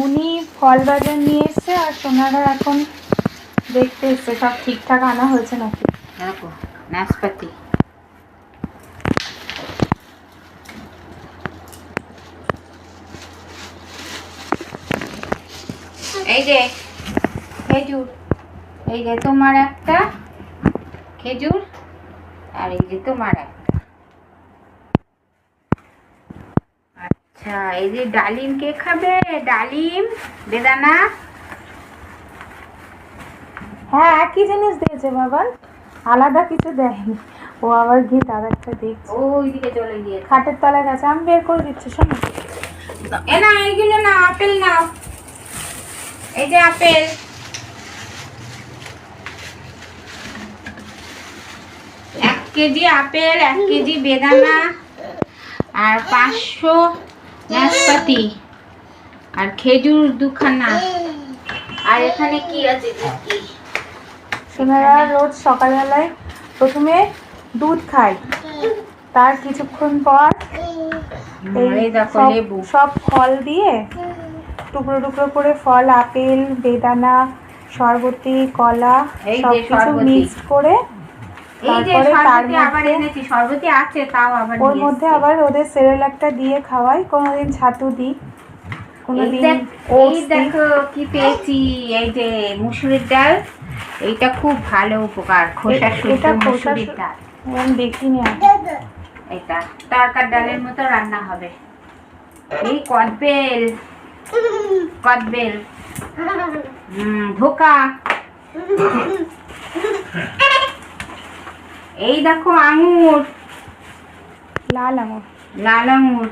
মুনি ফল বাজার নিয়ে এসছে আর সোনারা এখন দেখতে এসছে, সব ঠিকঠাক আনা হয়েছে নাকি? দেখো, নাশপাতি। এই যে, খেজুর। এই যে তোমার একটা খেজুর, আর এই যে তোমার একটা। আচ্ছা এই যে ডালিম কে খাবে? ডালিম বেদানা? হ্যাঁ একই জিনিস দিয়েছে বাবার আলাদা কিছু দেয়নি। ও আবার গিয়ে দাদারটা দেখছে। ওইদিকে চলে গিয়েছে। খাটের তলায় গেছে। আমি বের করে দিচ্ছি শোনো। এ না এইগুলো না আপেল নাও এই যে আপেল। এক কেজি আপেল এক কেজি বেদানা আর পাঁচশো নাশপাতি আর খেজুর দুখানা। আর এখানে কি আছে? দেখি সোনারা রোজ সকালবেলায় প্রথমে দুধ খায়। তার কিছুক্ষণ পর সব- ফল দিয়ে টুকরো টুকরো করে ফল আপেল বেদানা শরবতি কলা সব কিছু মিক্সড করে তারপরে তার আবার মধ্যে- এনেছি শরবতি আছে তাও আবার ওর মধ্যে আবার ওদের সেরেলাকটা দিয়ে খাওয়াই কোনোদিন ছাতু দিই এই কোনোদিন ওটস দেখো কি পেয়েছি এই যে মুসুরির ডাল এইটা খুব ভালো উপকার খোসা এ- শুদ্ধ এটা মুসুরির ডাল। আমি দেখিনি এটা তরকার ডালের মতো রান্না হবে। এই কদবেল কদবেল। হুম ধোকা। এই দেখো আঙুর। লাল আঙুর। লাল আঙুর।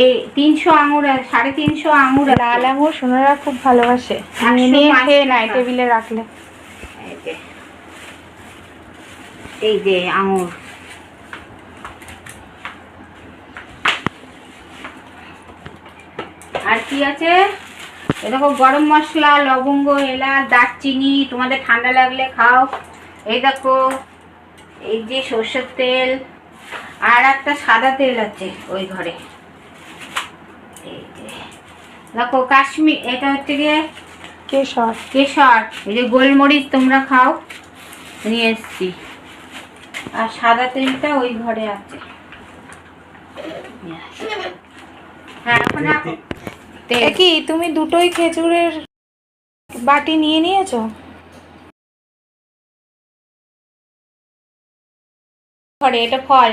এই তিনশো আঙুর সাড়ে তিনশো আঙুর লাল আঙুর সোনারা খুব ভালোবাসে। নিয়ে নিয়ে খেয়ে নেয় টেবিলে রাখলে। এই যে। এই যে আঙুর। আর কি আছে? এ দেখো গরম মশলা লবঙ্গ এলাচ দারচিনি তোমাদের ঠান্ডা লাগলে খাও। এই দেখো। এই যে সর্ষের তেল আর একটা সাদা তেল আছে ওই ঘরে। এই যে দেখো কাশ্মীর এটা হচ্ছে গিয়ে কেশর। কেশর এই যে গোলমরিচ তোমরা খাও নিয়ে এসছি। আর সাদা তেলটা ওই ঘরে আছে। হ্যাঁ এখন কি তুমি দুটোই খেজুরের বাটি নিয়ে নিয়েছো? ঘরে এটা ফল।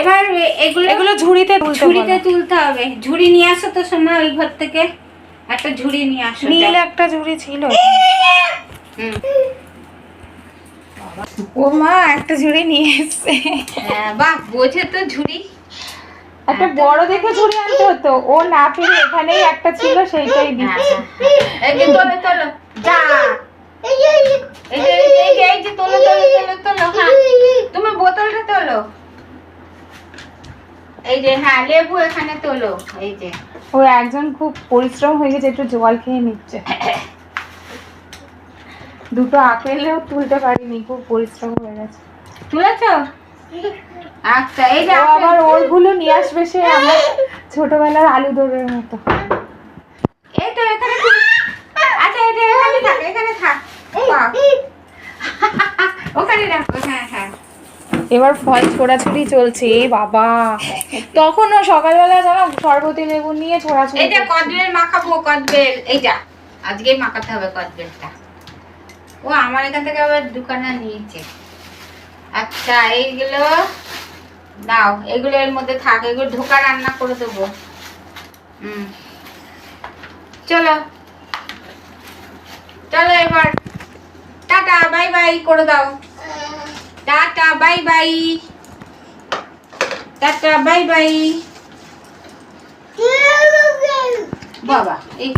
এবার এগুলো এগুলো ঝুড়িতে ঝুড়িতে তুলতে হবে। ঝুড়ি নিয়ে আসো তো সোনা ওই ঘর থেকে। একটা ঝুড়ি নিয়ে আসো নীল একটা ঝুড়ি ছিল। ও মা একটা ঝুড়ি নিয়ে এসছে। হ্যাঁ, বাহ বোঝে তো ঝুড়ি। একটা বড় দেখে ঝুড়ি আনতে হতো। ও না পেরে এখানেই একটা ছিল সেইটাই দিচ্ছে। এই যে তোলো তোলো। যা। এই যে এই যে এই যে তোলো তোলো তোলো তোলো হ্যাঁ তুমি বোতলটা তোলো। এই যে হ্যাঁ লেবু এখানে তোলো এই যে। ও একজন খুব পরিশ্রম হয়ে গেছে একটু জল খেয়ে নিচ্ছে। দুটো আপেলেও তুলতে পারিনি খুব পরিশ্রম হয়ে গেছে। তুলেছো? আচ্ছা এই যে। আবার ওরগুলো নিয়ে আসবে সে আমার ছোটবেলার আলু দৌড়ের মতো। এই তো এখানে আচ্ছা এটা এখানে থাক এখানে থাক। ওখানে রাখো হ্যাঁ হ্যাঁ এবার ফল ছোড়াছুড়ি চলছে এ বাবা। তখনও সকালবেলা জানো সরবতি লেবু নিয়ে ছোড়াছুড়ি করছে। কদবেল মাখাবো কদবেল এই যা। আজকেই মাখাতে হবে কদবেলটা। ও আমার এখান থেকে আবার দোকানে নিয়েছে। আচ্ছা এইগুলো দাও এগুলো এর মধ্যে থাক এগুলো ঢোকা রান্না করে দেবো। হুম। চলো। চলো এবার। বাই করে দাও। Tata bye bye. Tata bye bye. বাবা এই